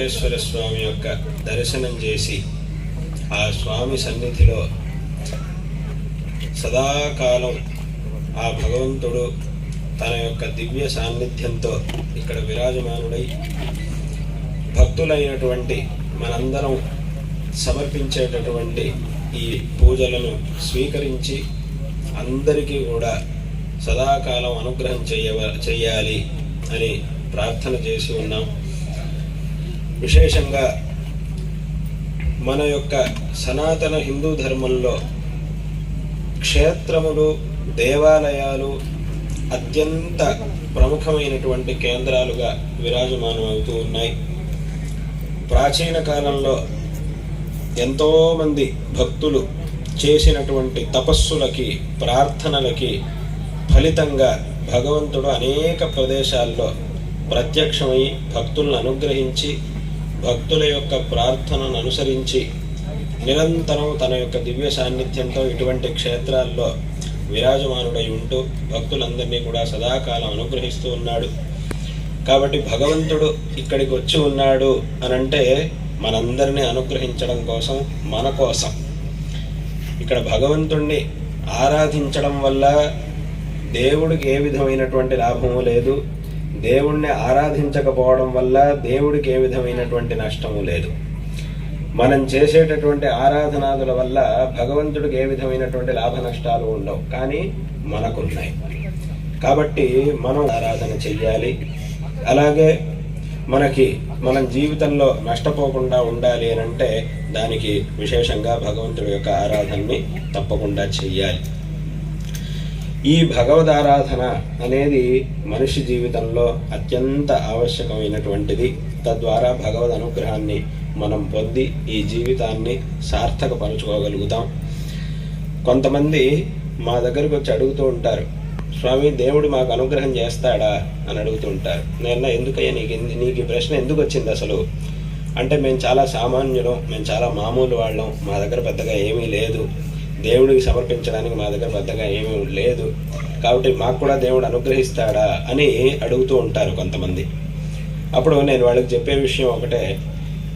వెంకటేశ్వర స్వామి యొక్క దర్శనం చేసి ఆ స్వామి సన్నిధిలో సదాకాలం ఆ భగవంతుడు తన యొక్క దివ్య సాన్నిధ్యంతో ఇక్కడ విరాజమానుడై భక్తులైనటువంటి మనందరం సమర్పించేటటువంటి ఈ పూజలను స్వీకరించి అందరికీ కూడా సదాకాలం అనుగ్రహం చేయవ చేయాలి అని ప్రార్థన చేసి ఉన్నాం. విశేషంగా మన యొక్క సనాతన హిందూ ధర్మంలో క్షేత్రములు దేవాలయాలు అత్యంత ప్రముఖమైనటువంటి కేంద్రాలుగా విరాజమానం అవుతూ ఉన్నాయి. ప్రాచీన కాలంలో ఎంతోమంది భక్తులు చేసినటువంటి తపస్సులకి ప్రార్థనలకి ఫలితంగా భగవంతుడు అనేక ప్రదేశాల్లో ప్రత్యక్షమై భక్తులను అనుగ్రహించి భక్తుల యొక్క ప్రార్థనను అనుసరించి నిరంతరం తన యొక్క దివ్య సాన్నిధ్యంతో ఇటువంటి క్షేత్రాల్లో విరాజమానుడై ఉంటూ భక్తులందరినీ కూడా సదాకాలం అనుగ్రహిస్తూ ఉన్నాడు. కాబట్టి భగవంతుడు ఇక్కడికి వచ్చి ఉన్నాడు అని అంటే మనందరినీ అనుగ్రహించడం కోసం మన కోసం. ఇక్కడ భగవంతుణ్ణి ఆరాధించడం వల్ల దేవుడికి ఏ విధమైనటువంటి లాభము లేదు. దేవుణ్ణి ఆరాధించకపోవడం వల్ల దేవుడికి ఏ విధమైనటువంటి నష్టము లేదు. మనం చేసేటటువంటి ఆరాధనాదుల వల్ల భగవంతుడికి ఏ విధమైనటువంటి లాభ నష్టాలు ఉండవు. కానీ మనకున్నాయి. కాబట్టి మనం ఆరాధన చెయ్యాలి. అలాగే మనకి మనం జీవితంలో నష్టపోకుండా ఉండాలి అని అంటే దానికి విశేషంగా భగవంతుడి యొక్క ఆరాధనని తప్పకుండా చెయ్యాలి. ఈ భగవద్ ఆరాధన అనేది మనిషి జీవితంలో అత్యంత ఆవశ్యకమైనటువంటిది. తద్వారా భగవద్ అనుగ్రహాన్ని మనం పొంది ఈ జీవితాన్ని సార్థకపరచుకోగలుగుతాం. కొంతమంది మా దగ్గరికి వచ్చి అడుగుతూ ఉంటారు స్వామి దేవుడు మాకు అనుగ్రహం చేస్తాడా? అని అడుగుతూ ఉంటారు. నేను ఎందుకయ్యా నీకు ఎందు- నీకు ఈ ప్రశ్న ఎందుకు వచ్చింది అసలు? అంటే మేము చాలా సామాన్యులం మేము చాలా మామూలు వాళ్ళం మా దగ్గర పెద్దగా ఏమీ లేదు. దేవుడికి సమర్పించడానికి మా దగ్గర పెద్దగా ఏమీ లేదు. కాబట్టి మాకు కూడా దేవుడు అనుగ్రహిస్తాడా అని అడుగుతూ ఉంటారు కొంతమంది. అప్పుడు నేను వాళ్ళకి చెప్పే విషయం ఒకటే.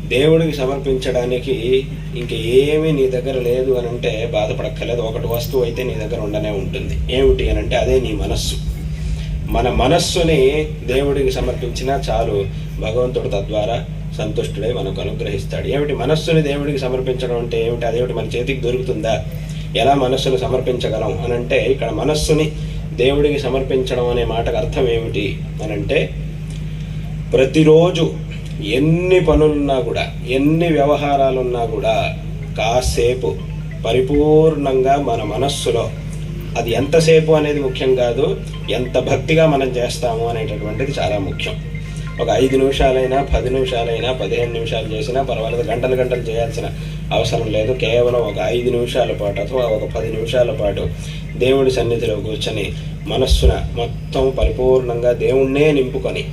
దేవుడికి సమర్పించడానికి ఇంక ఏమీ నీ దగ్గర లేదు అని అంటే బాధపడక్కర్లేదు. ఒకటి వస్తువు అయితే నీ దగ్గర ఉండనే ఉంటుంది. ఏమిటి అని అంటే అదే నీ మనస్సు. మన మనస్సుని దేవుడికి సమర్పించినా చాలు భగవంతుడు తద్వారా సంతుష్టుడై మనకు అనుగ్రహిస్తాడు. ఏమిటి? మనస్సుని దేవుడికి సమర్పించడం అంటే ఏమిటి? అదేమిటి? మన చేతికి దొరుకుతుందా? ఎలా మనస్సును సమర్పించగలం అని అంటే ఇక్కడ మనస్సుని దేవుడికి సమర్పించడం అనే మాటకు అర్థం ఏమిటి అని అంటే ప్రతిరోజు ఎన్ని పనులున్నా కూడా ఎన్ని వ్యవహారాలున్నా కూడా కాసేపు పరిపూర్ణంగా మన మనస్సులో అది ఎంతసేపు అనేది ముఖ్యం కాదు ఎంత భక్తిగా మనం చేస్తాము అనేటటువంటిది చాలా ముఖ్యం. ఒక ఐదు నిమిషాలైనా పది నిమిషాలైనా పదిహేను నిమిషాలు చేసినా పర్వాలేదు గంటలు గంటలు చేయాల్సిన అవసరం లేదు. కేవలం ఒక ఐదు నిమిషాల పాటు అథవా ఒక పది నిమిషాల పాటు దేవుడి సన్నిధిలో కూర్చొని మనస్సున మొత్తం పరిపూర్ణంగా దేవుణ్ణే నింపుకొని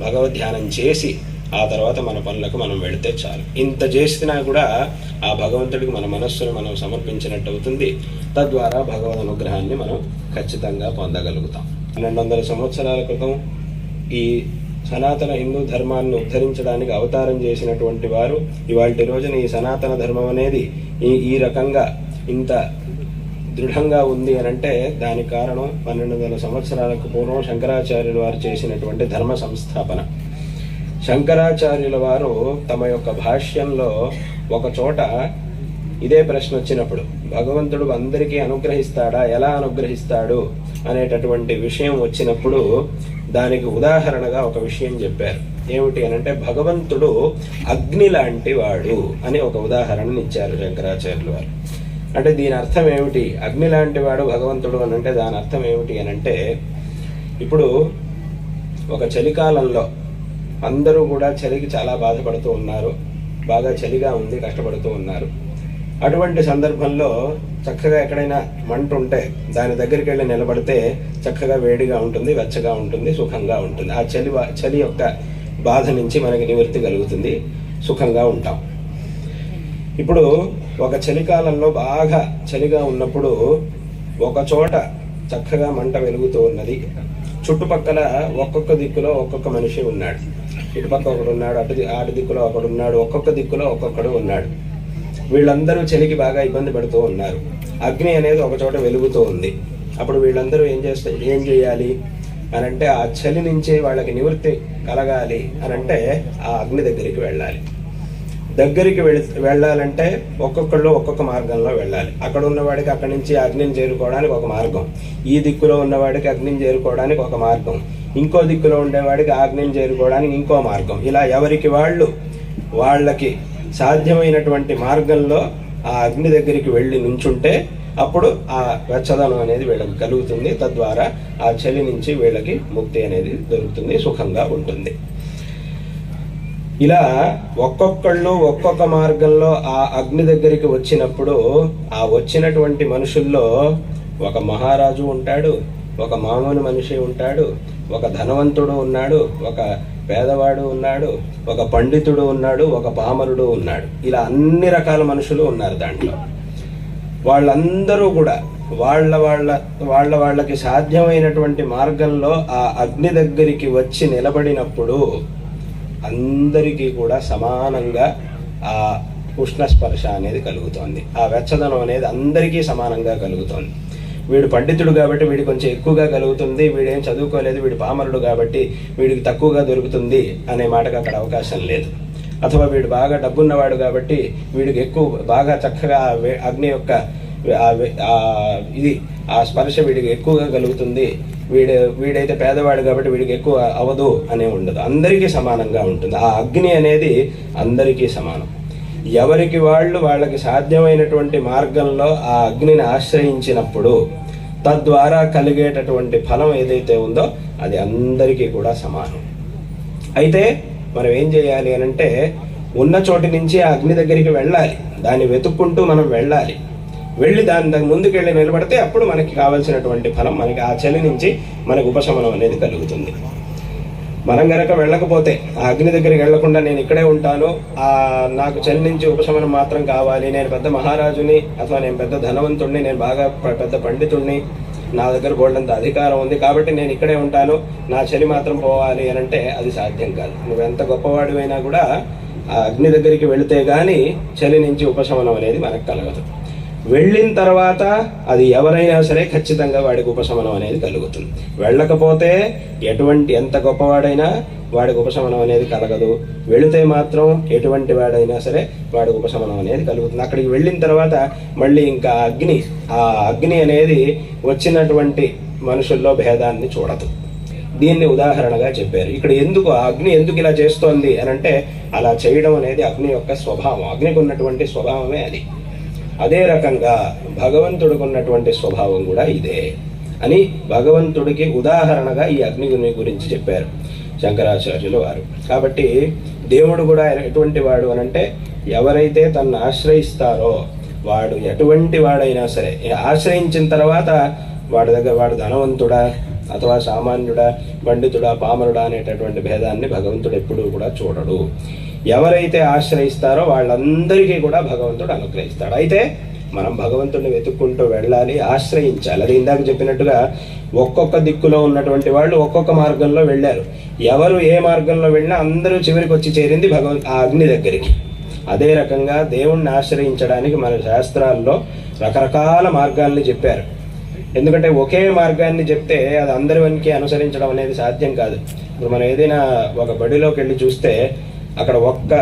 భగవద్ ధ్యానం చేసి ఆ తర్వాత మన పనులకు మనం వెళితే చాలు. ఇంత చేసినా కూడా ఆ భగవంతుడికి మన మనస్సును మనం సమర్పించినట్టు అవుతుంది. తద్వారా భగవద్ అనుగ్రహాన్ని మనం ఖచ్చితంగా పొందగలుగుతాం. పన్నెండు వందల సంవత్సరాల క్రితం ఈ సనాతన హిందూ ధర్మాన్ని ఉద్ధరించడానికి అవతారం చేసినటువంటి వారు ఇవాళ రోజున ఈ సనాతన ధర్మం అనేది ఈ ఈ రకంగా ఇంత దృఢంగా ఉంది అని అంటే దానికి కారణం పన్నెండు వందల సంవత్సరాలకు పూర్వం శంకరాచార్యుల వారు చేసినటువంటి ధర్మ సంస్థాపన. శంకరాచార్యుల వారు తమ యొక్క భాష్యంలో ఒక చోట ఇదే ప్రశ్న వచ్చినప్పుడు భగవంతుడు అందరికీ అనుగ్రహిస్తాడా? ఎలా అనుగ్రహిస్తాడు? అనేటటువంటి విషయం వచ్చినప్పుడు దానికి ఉదాహరణగా ఒక విషయం చెప్పారు. ఏమిటి అని అంటే భగవంతుడు అగ్ని లాంటి వాడు అని ఒక ఉదాహరణని ఇచ్చారు శంకరాచార్యులు వారు. అంటే దీని అర్థం ఏమిటి? అగ్ని లాంటి వాడు భగవంతుడు అని అంటే దాని అర్థం ఏమిటి అని అంటే ఇప్పుడు ఒక చలికాలంలో అందరూ కూడా చలికి చాలా బాధపడుతూ ఉన్నారు. బాగా చలిగా ఉంది కష్టపడుతూ ఉన్నారు. అటువంటి సందర్భంలో చక్కగా ఎక్కడైనా మంట ఉంటే దాని దగ్గరికి వెళ్ళి నిలబడితే చక్కగా వేడిగా ఉంటుంది వెచ్చగా ఉంటుంది సుఖంగా ఉంటుంది. ఆ చలి చలి యొక్క బాధ నుంచి మనకి నివృత్తి కలుగుతుంది. సుఖంగా ఉంటాం. ఇప్పుడు ఒక చలికాలంలో బాగా చలిగా ఉన్నప్పుడు ఒక చోట చక్కగా మంట వెలుగుతూ ఉన్నది. చుట్టుపక్కల ఒక్కొక్క దిక్కులో ఒక్కొక్క మనిషి ఉన్నాడు. ఇటు పక్క ఒకడు ఉన్నాడు అటు ది- అటు దిక్కులో ఒకడు ఉన్నాడు ఒక్కొక్క దిక్కులో ఒక్కొక్కడు ఉన్నాడు. వీళ్ళందరూ చలికి బాగా ఇబ్బంది పడుతూ ఉన్నారు. అగ్ని అనేది ఒక చోట వెలుగుతూ ఉంది. అప్పుడు వీళ్ళందరూ ఏం చేస్తే ఏం చేయాలి? అని అంటే ఆ చలి నుంచే వాళ్ళకి నివృత్తి కలగాలి అని అంటే ఆ అగ్ని దగ్గరికి వెళ్ళాలి. దగ్గరికి వెళ్ వెళ్ళాలంటే ఒక్కొక్కళ్ళు ఒక్కొక్క మార్గంలో వెళ్ళాలి. అక్కడ ఉన్నవాడికి అక్కడి నుంచి అగ్నిని చేరుకోవడానికి ఒక మార్గం. ఈ దిక్కులో ఉన్నవాడికి అగ్నిని చేరుకోవడానికి ఒక మార్గం. ఇంకో దిక్కులో ఉండేవాడికి ఆ అగ్నిని చేరుకోవడానికి ఇంకో మార్గం. ఇలా ఎవరికి వాళ్ళు? వాళ్ళకి. సాధ్యమైనటువంటి మార్గంలో ఆ అగ్ని దగ్గరికి వెళ్ళి నుంచుంటే అప్పుడు ఆ వెచ్చదనం అనేది వీళ్ళకి కలుగుతుంది. తద్వారా ఆ చలి నుంచి వీళ్ళకి ముక్తి అనేది దొరుకుతుంది సుఖంగా ఉంటుంది. ఇలా ఒక్కొక్కళ్ళు ఒక్కొక్క మార్గంలో ఆ అగ్ని దగ్గరికి వచ్చినప్పుడు ఆ వచ్చినటువంటి మనుషుల్లో ఒక మహారాజు ఉంటాడు ఒక మామూలు మనిషి ఉంటాడు ఒక ధనవంతుడు ఉన్నాడు ఒక పేదవాడు ఉన్నాడు ఒక పండితుడు ఉన్నాడు ఒక పామరుడు ఉన్నాడు. ఇలా అన్ని రకాల మనుషులు ఉన్నారు దాంట్లో. వాళ్ళందరూ కూడా వాళ్ళ వాళ్ళ వాళ్ళ వాళ్ళకి సాధ్యమైనటువంటి మార్గంలో ఆ అగ్ని దగ్గరికి వచ్చి నిలబడినప్పుడు అందరికీ కూడా సమానంగా ఆ ఉష్ణ స్పర్శ అనేది కలుగుతోంది. ఆ వెచ్చదనం అనేది అందరికీ సమానంగా కలుగుతోంది. వీడు పండితుడు కాబట్టి వీడి కొంచెం ఎక్కువగా కలుగుతుంది వీడేం చదువుకోలేదు వీడు పామరుడు కాబట్టి వీడికి తక్కువగా దొరుకుతుంది అనే మాటకు అక్కడ అవకాశం లేదు. అథవా వీడు బాగా డబ్బున్నవాడు కాబట్టి వీడికి ఎక్కువ బాగా చక్కగా అగ్ని యొక్క ఇది ఆ స్పర్శ వీడికి ఎక్కువగా కలుగుతుంది. వీడు వీడైతే పేదవాడు కాబట్టి వీడికి ఎక్కువ అవదు అనే ఉండదు. అందరికీ సమానంగా ఉంటుంది. ఆ అగ్ని అనేది అందరికీ సమానం. ఎవరికి వాళ్ళు వాళ్ళకి సాధ్యమైనటువంటి మార్గంలో ఆ అగ్నిని ఆశ్రయించినప్పుడు తద్వారా కలిగేటటువంటి ఫలం ఏదైతే ఉందో అది అందరికీ కూడా సమానం. అయితే మనం ఏం చేయాలి అని అంటే ఉన్న చోటి నుంచి ఆ అగ్ని దగ్గరికి వెళ్ళాలి. దాన్ని వెతుక్కుంటూ మనం వెళ్ళాలి. వెళ్ళి దాని దాని ముందుకెళ్ళి నిలబడితే అప్పుడు మనకి కావాల్సినటువంటి ఫలం మనకి ఆ చలి నుంచి మనకు ఉపశమనం అనేది కలుగుతుంది. మనం గనక వెళ్ళకపోతే ఆ అగ్ని దగ్గరికి వెళ్ళకుండా నేను ఇక్కడే ఉంటాను. ఆ నాకు చలి నుంచి ఉపశమనం మాత్రం కావాలి. నేను పెద్ద మహారాజుని అథవా నేను పెద్ద ధనవంతుణ్ణి నేను బాగా పెద్ద పండితుణ్ణి. నా దగ్గర గోల్డంత అధికారం ఉంది కాబట్టి నేను ఇక్కడే ఉంటాను. నా చలి మాత్రం పోవాలి అని అంటే అది సాధ్యం కాదు. నువ్వు ఎంత గొప్పవాడివైనా కూడా ఆ అగ్ని దగ్గరికి వెళితే కానీ చలి నుంచి ఉపశమనం అనేది మనకు కలగదు. వెళ్ళిన తర్వాత అది ఎవరైనా సరే ఖచ్చితంగా వాడికి ఉపశమనం అనేది కలుగుతుంది. వెళ్ళకపోతే ఎటువంటి ఎంత గొప్పవాడైనా వాడికి ఉపశమనం అనేది కలగదు. వెళితే మాత్రం ఎటువంటి వాడైనా సరే వాడికి ఉపశమనం అనేది కలుగుతుంది. అక్కడికి వెళ్ళిన తర్వాత మళ్ళీ ఇంకా అగ్ని ఆ అగ్ని అనేది వచ్చినటువంటి మనుషుల్లో భేదాన్ని చూడదు. దీన్ని ఉదాహరణగా చెప్పారు. ఇక్కడ ఎందుకు ఆ అగ్ని ఎందుకు ఇలా చేస్తోంది అని అంటే అలా చేయడం అనేది అగ్ని యొక్క స్వభావం. అగ్నికి ఉన్నటువంటి స్వభావమే అది. అదే రకంగా భగవంతుడికి ఉన్నటువంటి స్వభావం కూడా ఇదే. అని భగవంతుడికి ఉదాహరణగా ఈ అగ్నిగుని గురించి చెప్పారు శంకరాచార్యులు వారు. కాబట్టి దేవుడు కూడా ఎటువంటి వాడు అనంటే ఎవరైతే తన్ను ఆశ్రయిస్తారో వాడు ఎటువంటి వాడైనా సరే ఆశ్రయించిన తర్వాత వాడి దగ్గర వాడు ధనవంతుడా అథవా సామాన్యుడా పండితుడా పామరుడా అనేటటువంటి భేదాన్ని భగవంతుడు ఎప్పుడూ కూడా చూడడు. ఎవరైతే ఆశ్రయిస్తారో వాళ్ళందరికీ కూడా భగవంతుడు అనుగ్రహిస్తాడు. అయితే మనం భగవంతుడిని వెతుక్కుంటూ వెళ్ళాలి ఆశ్రయించాలి. అది ఇందాక చెప్పినట్టుగా ఒక్కొక్క దిక్కులో ఉన్నటువంటి వాళ్ళు ఒక్కొక్క మార్గంలో వెళ్ళారు. ఎవరు ఏ మార్గంలో వెళ్ళినా అందరూ చివరికి వచ్చి చేరింది భగవంత్ ఆ అగ్ని దగ్గరికి. అదే రకంగా దేవుణ్ణి ఆశ్రయించడానికి మన శాస్త్రాల్లో రకరకాల మార్గాల్ని చెప్పారు. ఎందుకంటే ఒకే మార్గాన్ని చెప్తే అది అందరికి అనుసరించడం అనేది సాధ్యం కాదు. ఇప్పుడు మనం ఏదైనా ఒక బడిలోకి వెళ్ళి చూస్తే అక్కడ ఒక్క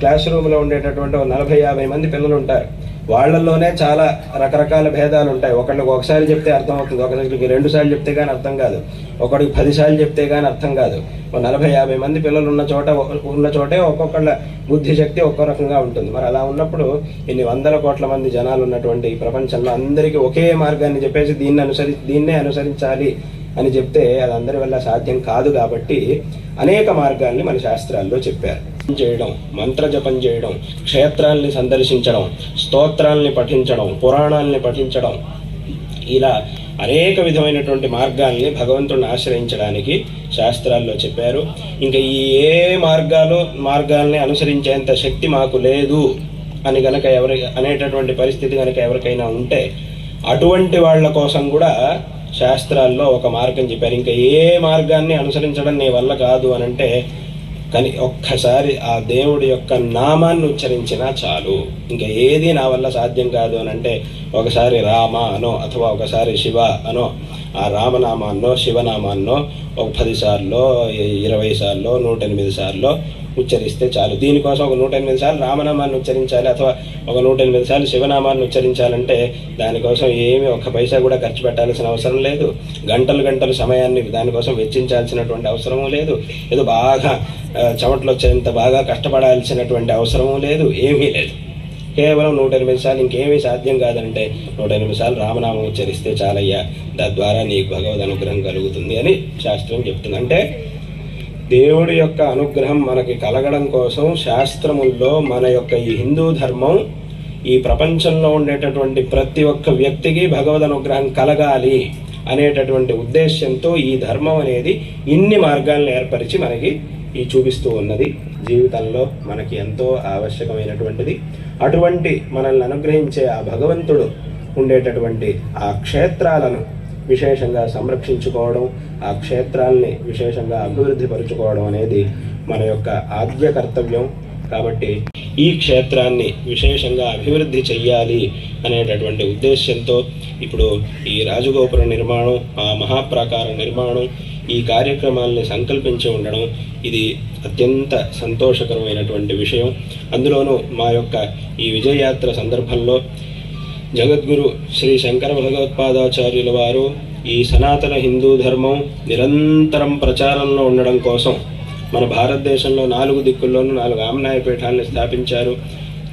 క్లాస్ రూమ్లో ఉండేటటువంటి ఒక నలభై యాభై మంది పిల్లలు ఉంటారు వాళ్ళల్లోనే చాలా రకరకాల భేదాలు ఉంటాయి ఒకళ్ళకి ఒకసారి చెప్తే అర్థం అవుతుంది ఒకరికి రెండు సార్లు చెప్తే కానీ అర్థం కాదు. ఒకడికి పది సార్లు చెప్తే కానీ అర్థం కాదు. ఒక నలభై యాభై మంది పిల్లలు ఉన్న చోట ఉన్న చోటే ఒక్కొక్కళ్ళ బుద్ధి శక్తి ఒక్కో రకంగా ఉంటుంది. మరి అలా ఉన్నప్పుడు ఇన్ని వందల కోట్ల మంది జనాలు ఉన్నటువంటి ఈ ప్రపంచంలో అందరికీ ఒకే మార్గాన్ని చెప్పేసి దీన్ని అనుసరి దీన్నే అనుసరించాలి అని చెప్తే అది అందరి వల్ల సాధ్యం కాదు కాబట్టి అనేక మార్గాల్ని మన శాస్త్రాల్లో చెప్పారు. చేయడం మంత్ర జపం చేయడం క్షేత్రాల్ని సందర్శించడం స్తోత్రాల్ని పఠించడం పురాణాల్ని పఠించడం ఇలా అనేక విధమైనటువంటి మార్గాల్ని భగవంతుడిని ఆశ్రయించడానికి శాస్త్రాల్లో చెప్పారు. ఇంకా ఈ ఏ మార్గాలు మార్గాల్ని అనుసరించేంత శక్తి మాకు లేదు అని గనక ఎవరి అనేటటువంటి పరిస్థితి కనుక ఎవరికైనా ఉంటే అటువంటి వాళ్ళ కోసం కూడా శాస్త్రాల్లో ఒక మార్గం చెప్పారు. ఇంకా ఏ మార్గాన్ని అనుసరించడం నీ వల్ల కాదు అని అంటే కానీ ఒక్కసారి ఆ దేవుడి యొక్క నామాన్ని ఉచ్చరించినా చాలు. ఇంకా ఏది నా వల్ల సాధ్యం కాదు అని అంటే ఒకసారి రామ అనో అథవా ఒకసారి శివ అనో ఆ రామనామాన్నో శివనామాన్నో ఒక పది సార్లో ఇరవై సార్లు నూట ఎనిమిది సార్లు ఉచ్చరిస్తే చాలు. దీనికోసం ఒక నూట ఎనిమిది సార్లు రామనామాన్ని ఉచ్చరించాలి అథవా ఒక నూట ఎనిమిది సార్లు శివనామాన్ని ఉచ్చరించాలంటే దానికోసం ఏమి ఒక్క పైసా కూడా ఖర్చు పెట్టాల్సిన అవసరం లేదు. గంటలు గంటలు సమయాన్ని దానికోసం వెచ్చించాల్సినటువంటి అవసరము లేదు. ఏదో బాగా ఆ, వచ్చేంత బాగా కష్టపడాల్సినటువంటి అవసరము లేదు. ఏమీ లేదు. కేవలం నూట ఎనిమిది సార్లు ఇంకేమీ సాధ్యం కాదంటే నూట ఎనిమిది సార్లు రామనామం ఉచ్చరిస్తే చాలయ్యా. తద్వారా నీకు భగవద్ అనుగ్రహం కలుగుతుంది అని శాస్త్రం చెప్తుంది. అంటే దేవుడి యొక్క అనుగ్రహం మనకి కలగడం కోసం శాస్త్రముల్లో మన యొక్క ఈ హిందూ ధర్మం ఈ ప్రపంచంలో ఉండేటటువంటి ప్రతి ఒక్క వ్యక్తికి భగవద్ అనుగ్రహం కలగాలి అనేటటువంటి ఉద్దేశ్యంతో ఈ ధర్మం అనేది ఇన్ని మార్గాలను ఏర్పరిచి మనకి ఈ చూపిస్తూ ఉన్నది. జీవితంలో మనకి ఎంతో ఆవశ్యకమైనటువంటిది. అటువంటి మనల్ని అనుగ్రహించే ఆ భగవంతుడు ఉండేటటువంటి ఆ క్షేత్రాలను విశేషంగా సంరక్షించుకోవడం ఆ క్షేత్రాల్ని విశేషంగా అభివృద్ధి పరుచుకోవడం అనేది మన యొక్క ఆద్య కర్తవ్యం. కాబట్టి ఈ క్షేత్రాన్ని విశేషంగా అభివృద్ధి చెయ్యాలి అనేటటువంటి ఉద్దేశ్యంతో ఇప్పుడు ఈ రాజగోపుర నిర్మాణం ఆ మహాప్రాకార నిర్మాణం ఈ కార్యక్రమాల్ని సంకల్పించి ఉండడం ఇది అత్యంత సంతోషకరమైనటువంటి విషయం. అందులోనూ మా యొక్క ఈ విజయయాత్ర సందర్భంలో జగద్గురు శ్రీ శంకర భగవత్పాదాచార్యుల వారు ఈ సనాతన హిందూ ధర్మం నిరంతరం ప్రచారంలో ఉండడం కోసం మన భారతదేశంలో నాలుగు దిక్కుల్లోనూ నాలుగు ఆమ్నాయ పీఠాలను స్థాపించారు.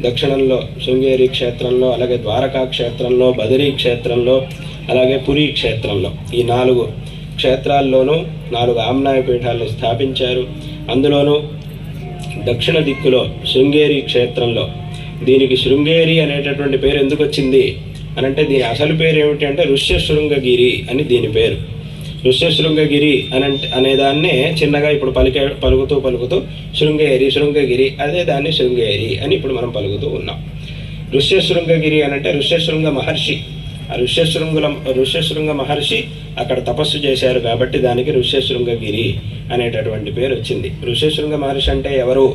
దక్షిణంలో శృంగేరి క్షేత్రంలో అలాగే ద్వారకా క్షేత్రంలో బదరీ క్షేత్రంలో అలాగే పురీ క్షేత్రంలో ఈ నాలుగు క్షేత్రాల్లోనూ నాలుగు ఆమ్నాయ పీఠాలను స్థాపించారు. అందులోనూ దక్షిణ దిక్కులో శృంగేరి క్షేత్రంలో దీనికి శృంగేరి అనేటటువంటి పేరు ఎందుకు వచ్చింది? అని అంటే దీని అసలు పేరు ఏమిటి అంటే ఋష్యశృంగగిరి అని దీని పేరు. ఋష్యశృంగగిరి అని అంటే అనేదాన్నే చిన్నగా ఇప్పుడు పలికే పలుకుతూ పలుకుతూ శృంగేరి శృంగగిరి అదే దాన్ని శృంగేరి అని ఇప్పుడు మనం పలుకుతూ ఉన్నాం. ఋష్యశృంగగిరి అని అంటే ఋష్యశృంగ మహర్షి. ఆ ఋష్యశృంగుల ఋష్యశృంగ మహర్షి అక్కడ తపస్సు చేశారు కాబట్టి దానికి ఋష్యశృంగగిరి అనేటటువంటి పేరు వచ్చింది. ఋష్యశృంగ మహర్షి అంటే ఎవరు?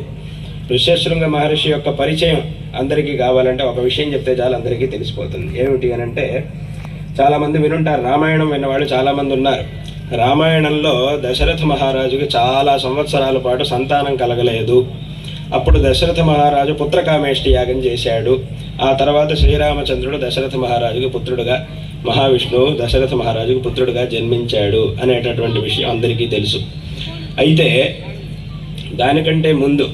ఋష్యశృంగ మహర్షి యొక్క పరిచయం అందరికీ కావాలంటే ఒక విషయం చెప్తే చాలా అందరికీ తెలిసిపోతుంది. ఏమిటి అని అంటే చాలామంది వినుంటారు రామాయణం విన్నవాళ్ళు చాలామంది ఉన్నారు. రామాయణంలో దశరథ మహారాజుకి చాలా సంవత్సరాల పాటు సంతానం కలగలేదు. అప్పుడు దశరథ మహారాజు పుత్రకామేష్టి యాగం చేశాడు. ఆ తర్వాత శ్రీరామచంద్రుడు దశరథ మహారాజుకి పుత్రుడుగా మహావిష్ణువు దశరథ మహారాజుకి పుత్రుడుగా జన్మించాడు అనేటటువంటి విషయం అందరికీ తెలుసు. అయితే దానికంటే ముందు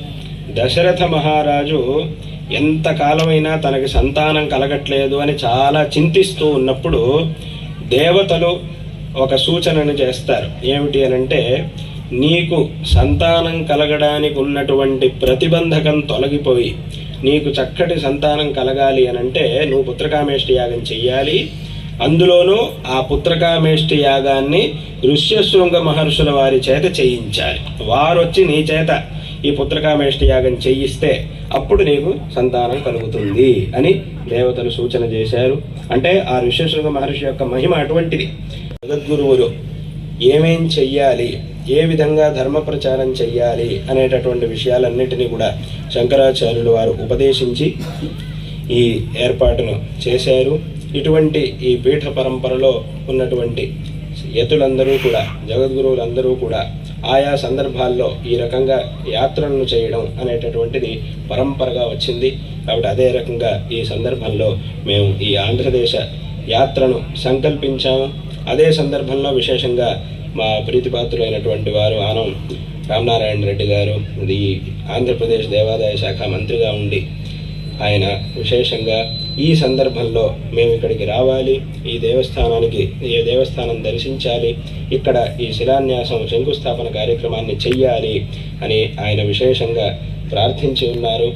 దశరథ మహారాజు ఎంత కాలమైనా తనకి సంతానం కలగట్లేదు అని చాలా చింతిస్తూ ఉన్నప్పుడు దేవతలు ఒక సూచనను చేస్తారు. ఏమిటి అని అంటే నీకు సంతానం కలగడానికి ఉన్నటువంటి ప్రతిబంధకం తొలగిపోయి నీకు చక్కటి సంతానం కలగాలి అని అంటే నువ్వు పుత్రకామేష్టి యాగం చెయ్యాలి. అందులోనూ ఆ పుత్రకామేష్టి యాగాన్ని ఋష్యశృంగ మహర్షుల వారి చేత చేయించాలి. వారొచ్చి నీ చేత ఈ పుత్రకామేష్టి యాగం చేయిస్తే అప్పుడు నీకు సంతానం కలుగుతుంది అని దేవతలు సూచన చేశారు. అంటే ఆ ఋష్యశృంగ మహర్షి యొక్క మహిమ అటువంటిది. జగద్గురువులు ఏమేం చెయ్యాలి? ఏ విధంగా ధర్మ ప్రచారం చెయ్యాలి? అనేటటువంటి విషయాలన్నిటినీ కూడా శంకరాచార్యులు వారు ఉపదేశించి ఈ ఏర్పాటును చేశారు. ఇటువంటి ఈ పీఠ పరంపరలో ఉన్నటువంటి యతులందరూ కూడా జగద్గురువులందరూ కూడా ఆయా సందర్భాల్లో ఈ రకంగా యాత్రలను చేయడం అనేటటువంటిది పరంపరగా వచ్చింది. కాబట్టి అదే రకంగా ఈ సందర్భంలో మేము ఈ ఆంధ్రదేశ యాత్రను సంకల్పించాము. అదే సందర్భంలో విశేషంగా మా ప్రీతిపాత్రులైనటువంటి వారు ఆనం రామనారాయణ రెడ్డి గారు ఇది ఆంధ్రప్రదేశ్ దేవాదాయ శాఖ మంత్రిగా ఉండి ఆయన విశేషంగా ఈ సందర్భంలో మేము ఇక్కడికి రావాలి ఈ దేవస్థానానికి ఈ దేవస్థానం దర్శించాలి ఇక్కడ ఈ శిలాన్యాసం శంకుస్థాపన కార్యక్రమాన్ని చెయ్యాలి అని ఆయన విశేషంగా ప్రార్థించి ఉన్నారు.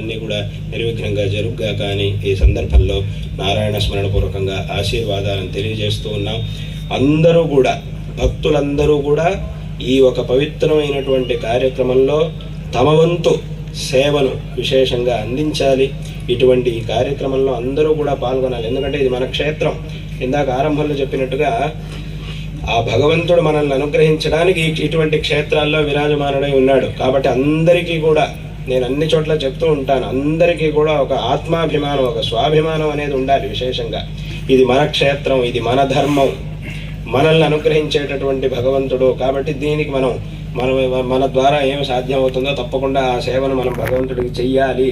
అన్నీ కూడా నిర్విఘ్నంగా జరుగుగా కానీ ఈ సందర్భంలో నారాయణ స్మరణ పూర్వకంగా ఆశీర్వాదాలను తెలియజేస్తూ ఉన్నాం. అందరూ కూడా భక్తులందరూ కూడా ఈ ఒక పవిత్రమైనటువంటి కార్యక్రమంలో తమ వంతు సేవను విశేషంగా అందించాలి. ఇటువంటి కార్యక్రమంలో అందరూ కూడా పాల్గొనాలి. ఎందుకంటే ఇది మన క్షేత్రం. ఇందాక ఆరంభంలో చెప్పినట్టుగా ఆ భగవంతుడు మనల్ని అనుగ్రహించడానికి ఇటువంటి క్షేత్రాల్లో విరాజమానుడై ఉన్నాడు. కాబట్టి అందరికీ కూడా నేను అన్ని చోట్ల చెప్తూ ఉంటాను. అందరికీ కూడా ఒక ఆత్మాభిమానం ఒక స్వాభిమానం అనేది ఉండాలి విశేషంగా. ఇది మన క్షేత్రం ఇది మన ధర్మం. మనల్ని అనుగ్రహించేటటువంటి భగవంతుడు. కాబట్టి దీనికి మనం మనం మన ద్వారా ఏమి సాధ్యమవుతుందో తప్పకుండా ఆ సేవను మనం భగవంతుడికి చెయ్యాలి.